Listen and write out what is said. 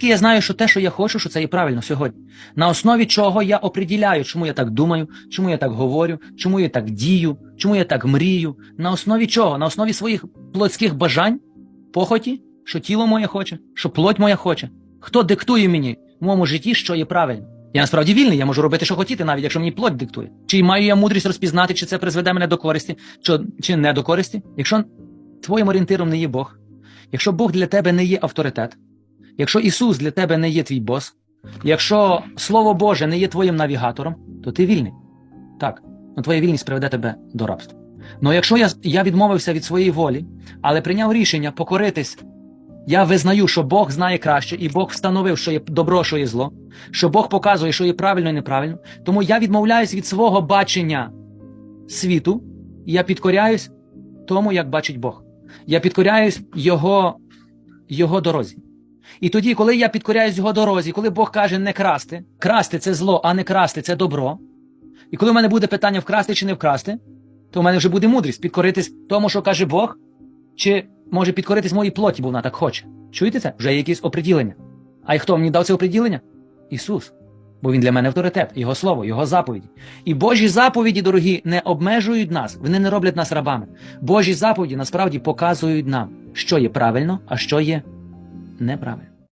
Звідки я знаю, що те, що я хочу, що це є правильно сьогодні? На основі чого я оприділяю, чому я так думаю, чому я так говорю, чому я так дію, чому я так мрію? На основі чого? На основі своїх плотських бажань, похоті, що тіло моє хоче, що плоть моя хоче. Хто диктує мені в моєму житті, що є правильно? Я насправді вільний, я можу робити, що хотіти, навіть якщо мені плоть диктує. Чи маю я мудрість розпізнати, чи це призведе мене до користі, чи, чи не до користі? Якщо твоїм орієнтиром не є Бог, якщо Бог для тебе не є авторитет, якщо Ісус для тебе не є твій бос, якщо Слово Боже не є твоїм навігатором, то ти вільний. Так, ну твоя вільність приведе тебе до рабства. Ну якщо я, я відмовився від своєї волі, але прийняв рішення покоритись, я визнаю, що Бог знає краще, і Бог встановив, що є добро, що є зло, що Бог показує, що є правильно і неправильно. Тому я відмовляюсь від свого бачення світу, і я підкоряюсь тому, як бачить Бог. Я підкоряюсь Його, Його дорозі. І тоді, коли я підкоряюсь його дорозі, коли Бог каже не красти, красти це зло, а не красти це добро. І коли в мене буде питання вкрасти чи не вкрасти, то в мене вже буде мудрість підкоритись тому, що каже Бог, чи може підкоритись моїй плоті, бо вона так хоче. Чуєте це? Вже є якісь оприділення. А й хто мені дав це оприділення? Ісус. Бо Він для мене авторитет, Його слово, Його заповіді. І Божі заповіді, дорогі, не обмежують нас, вони не роблять нас рабами. Божі заповіді насправді показують нам, що є правильно, а що є неправильно.